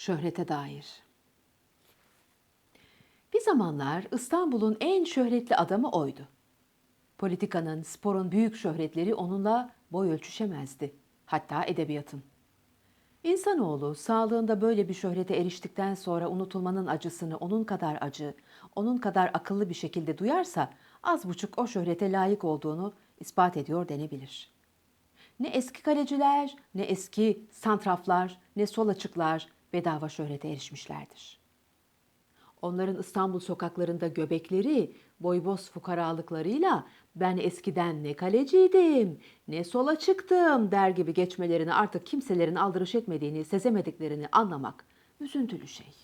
Şöhrete dair. Bir zamanlar İstanbul'un en şöhretli adamı oydu. Politikanın, sporun büyük şöhretleri onunla boy ölçüşemezdi. Hatta edebiyatın. İnsanoğlu sağlığında böyle bir şöhrete eriştikten sonra unutulmanın acısını onun kadar acı, onun kadar akıllı bir şekilde duyarsa az buçuk o şöhrete layık olduğunu ispat ediyor denebilir. Ne eski kaleciler, ne eski santraflar, ne sol açıklar bedava şöhrete erişmişlerdir. Onların İstanbul sokaklarında göbekleri, boyboz fukaralıklarıyla ben eskiden ne kaleciydim, ne sola çıktım der gibi geçmelerini artık kimselerin aldırış etmediğini, sezemediklerini anlamak üzüntülü şey.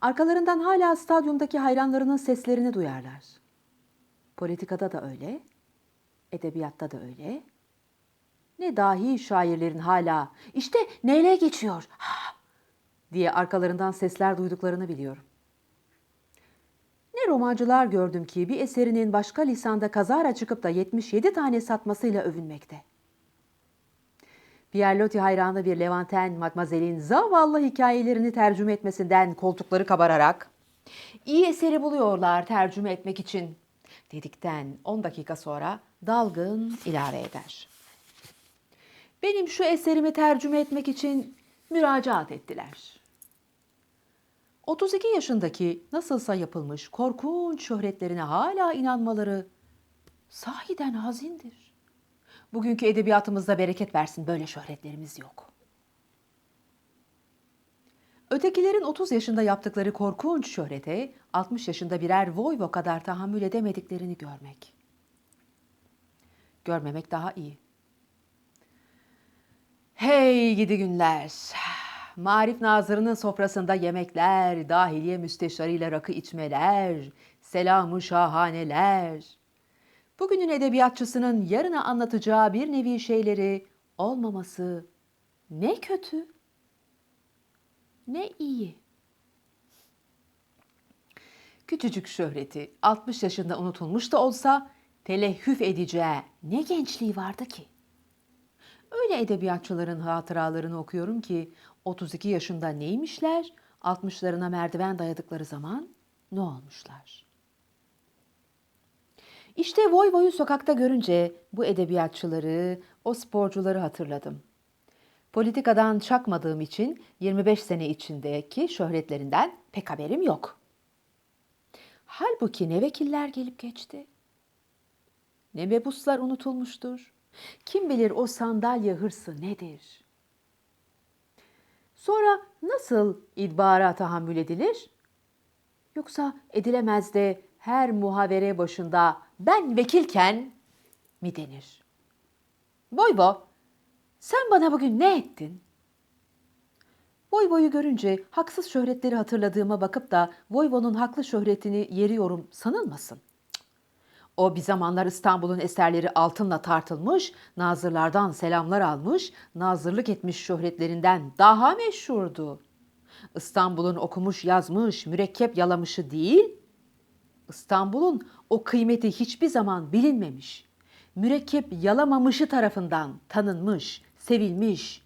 Arkalarından hala stadyumdaki hayranlarının seslerini duyarlar. Politikada da öyle, edebiyatta da öyle. Ne dahi şairlerin hala işte neyle geçiyor ha, diye arkalarından sesler duyduklarını biliyorum. Ne romancılar gördüm ki bir eserinin başka lisanda kazara çıkıp da 77 tane satmasıyla övünmekte. Pierre Loti hayranı bir Levanten Matmazel'in zavallı hikayelerini tercüme etmesinden koltukları kabararak iyi eseri buluyorlar tercüme etmek için dedikten 10 dakika sonra dalgın ilave eder. Benim şu eserimi tercüme etmek için müracaat ettiler. 32 yaşındaki nasılsa yapılmış korkunç şöhretlerine hala inanmaları sahiden hazindir. Bugünkü edebiyatımızda bereket versin böyle şöhretlerimiz yok. Ötekilerin 30 yaşında yaptıkları korkunç şöhrete 60 yaşında birer Voyvo kadar tahammül edemediklerini görmek. Görmemek daha iyi. Hey gidi günler. Marif Nazırı'nın sofrasında yemekler, dahiliye müsteşarıyla rakı içmeler, selamı şahaneler. Bugünün edebiyatçısının yarına anlatacağı bir nevi şeyleri olmaması ne kötü ne iyi. Küçücük şöhreti 60 yaşında unutulmuş da olsa telehüf edeceği ne gençliği vardı ki? Öyle edebiyatçıların hatıralarını okuyorum ki 32 yaşında neymişler, 60'larına merdiven dayadıkları zaman ne olmuşlar? İşte Voyvo'yu sokakta görünce bu edebiyatçıları, o sporcuları hatırladım. Politikadan çakmadığım için 25 sene içindeki şöhretlerinden pek haberim yok. Halbuki ne vekiller gelip geçti, ne mebuslar unutulmuştur. Kim bilir o sandalye hırsı nedir? Sonra nasıl idbara tahammül edilir? Yoksa edilemez de her muhavere başında ben vekilken mi denir? Boybo, sen bana bugün ne ettin? Voyvo'yu görünce haksız şöhretleri hatırladığıma bakıp da Voyvo'nun haklı şöhretini yeriyorum sanılmasın. O bir zamanlar İstanbul'un eserleri altınla tartılmış, nazırlardan selamlar almış, nazırlık etmiş şöhretlerinden daha meşhurdu. İstanbul'un okumuş yazmış, mürekkep yalamışı değil, İstanbul'un o kıymeti hiçbir zaman bilinmemiş, mürekkep yalamamışı tarafından tanınmış, sevilmiş,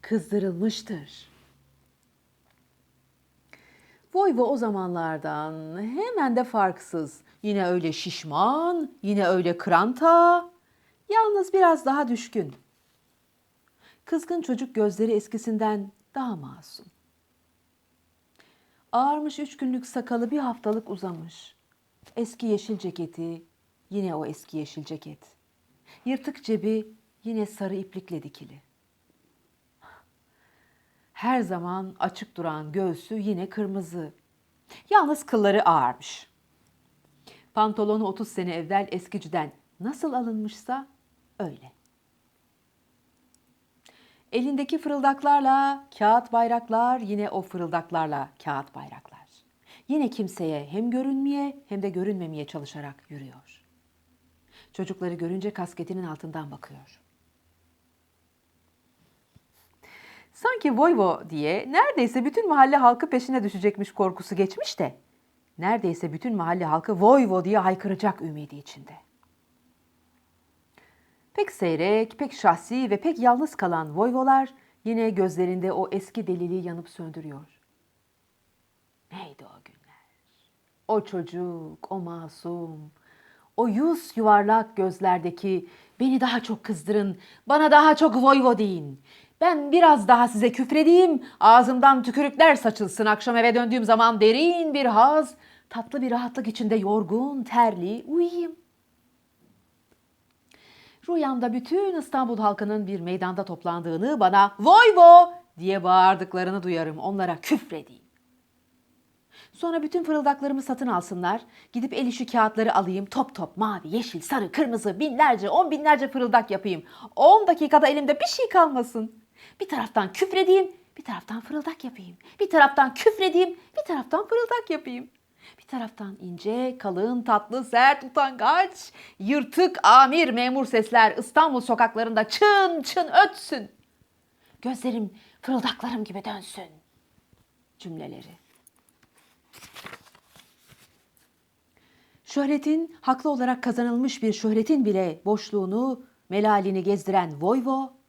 kızdırılmıştır.'' Voyvo o zamanlardan hemen de farksız. Yine öyle şişman, yine öyle kranta. Yalnız biraz daha düşkün. Kızgın çocuk gözleri eskisinden daha masum. Ağarmış üç günlük sakalı bir haftalık uzamış. Eski yeşil ceketi, yine o eski yeşil ceket. Yırtık cebi yine sarı iplikle dikili her zaman açık duran göğsü yine kırmızı. Yalnız kılları ağarmış. Pantolonu 30 sene evvel eskiciden nasıl alınmışsa öyle. Elindeki fırıldaklarla kağıt bayraklar yine o fırıldaklarla kağıt bayraklar. Yine kimseye hem görünmeye hem de görünmemeye çalışarak yürüyor. Çocukları görünce kasketinin altından bakıyor. Sanki Voyvo diye neredeyse bütün mahalle halkı peşine düşecekmiş korkusu geçmiş de neredeyse bütün mahalle halkı Voyvo diye haykıracak ümidi içinde. Pek seyrek, pek şahsi ve pek yalnız kalan Voyvolar Yine gözlerinde o eski deliliği yanıp söndürüyor. Neydi o günler? O çocuk, o masum, o yüz yuvarlak gözlerdeki beni daha çok kızdırın, bana daha çok voyvo deyin. Ben biraz daha size küfredeyim, ağzımdan tükürükler saçılsın. Akşam eve döndüğüm zaman derin bir haz, tatlı bir rahatlık içinde yorgun, terli uyuyayım. Rüyamda bütün İstanbul halkının bir meydanda toplandığını bana Voyvo diye bağırdıklarını duyarım. Onlara küfredeyim. Sonra bütün fırıldaklarımı satın alsınlar. Gidip el işi kağıtları alayım. Top top mavi, yeşil, sarı, kırmızı binlerce, on binlerce fırıldak yapayım. 10 dakikada elimde bir şey kalmasın. Bir taraftan küfredeyim, bir taraftan fırıldak yapayım. Bir taraftan küfredeyim, bir taraftan fırıldak yapayım. Bir taraftan ince, kalın, tatlı, sert, utangaç, yırtık, amir, memur sesler İstanbul sokaklarında çın çın ötsün. Gözlerim fırıldaklarım gibi dönsün. Cümleleri. Şöhretin haklı olarak kazanılmış bir şöhretin bile boşluğunu, melalini gezdiren Voyvo,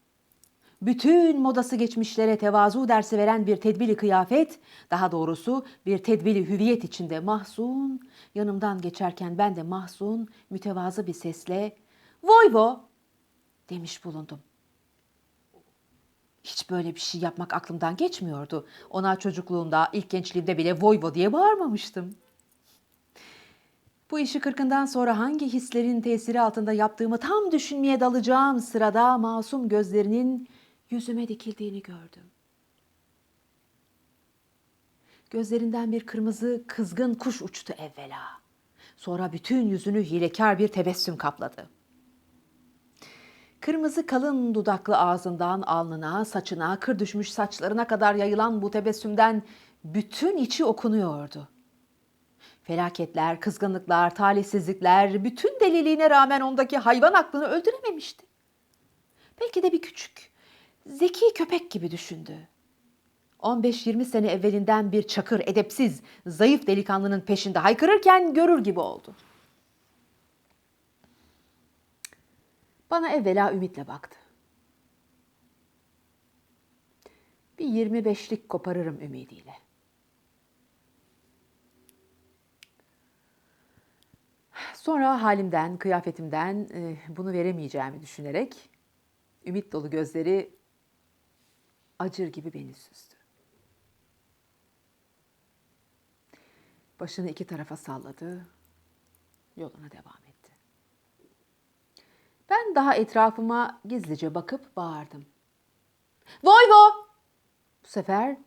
bütün modası geçmişlere tevazu dersi veren bir tedbili kıyafet, daha doğrusu bir tedbili hüviyet içinde mahzun, yanımdan geçerken ben de mahzun, mütevazı bir sesle "Voyvo!" demiş bulundum. Hiç böyle bir şey yapmak aklımdan geçmiyordu. Ona çocukluğumda, ilk gençliğimde bile Voyvo diye bağırmamıştım. Bu işi kırkından sonra hangi hislerin tesiri altında yaptığımı tam düşünmeye dalacağım sırada masum gözlerinin yüzüme dikildiğini gördüm. Gözlerinden bir kırmızı kızgın kuş uçtu evvela. Sonra bütün yüzünü hilekar bir tebessüm kapladı. Kırmızı kalın dudaklı ağzından alnına, saçına, kır düşmüş saçlarına kadar yayılan bu tebessümden bütün içi okunuyordu. Felaketler, kızgınlıklar, talihsizlikler bütün deliliğine rağmen ondaki hayvan aklını öldürememişti. Belki de bir küçük, zeki köpek gibi düşündü. 15-20 sene evvelinden bir çakır, edepsiz, zayıf delikanlının peşinde haykırırken görür gibi oldu. Bana evvela ümitle baktı. Bir 25'lik koparırım ümidiyle. Sonra halimden, kıyafetimden e, bunu veremeyeceğimi düşünerek ümit dolu gözleri acır gibi beni süzdü. Başını iki tarafa salladı, yoluna devam etti. Ben daha etrafıma gizlice bakıp bağırdım. Voyvo! Bu sefer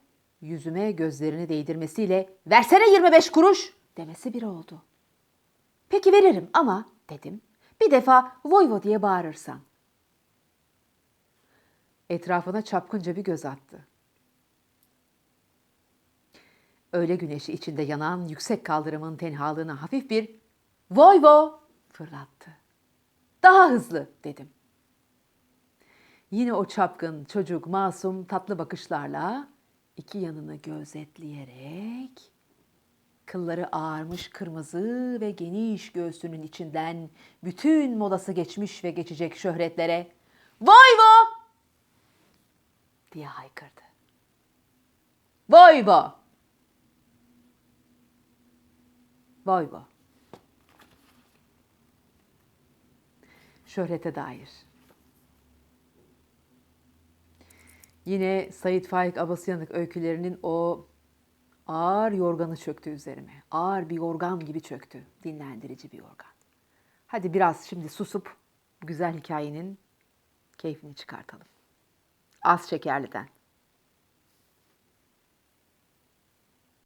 yüzüme gözlerini değdirmesiyle versene 25 kuruş demesi bir oldu. Peki veririm ama dedim. Bir defa Voyvo diye bağırırsan. Etrafına çapkınca bir göz attı. Öğle güneşi içinde yanan yüksek kaldırımın tenhalığına hafif bir Voyvo fırlattı. Daha hızlı dedim. Yine o çapkın çocuk masum tatlı bakışlarla iki yanını gözetleyerek kılları ağarmış kırmızı ve geniş göğsünün içinden bütün modası geçmiş ve geçecek şöhretlere Voyvo diye haykırdı. Voyvo! Voyvo. Şöhrete dair. Yine Sayit Faik Abasıyanık öykülerinin o ağır yorganı çöktü üzerime. Ağır bir yorgan gibi çöktü. Dinlendirici bir yorgan. Hadi biraz şimdi susup güzel hikayenin keyfini çıkartalım. Az şekerliden.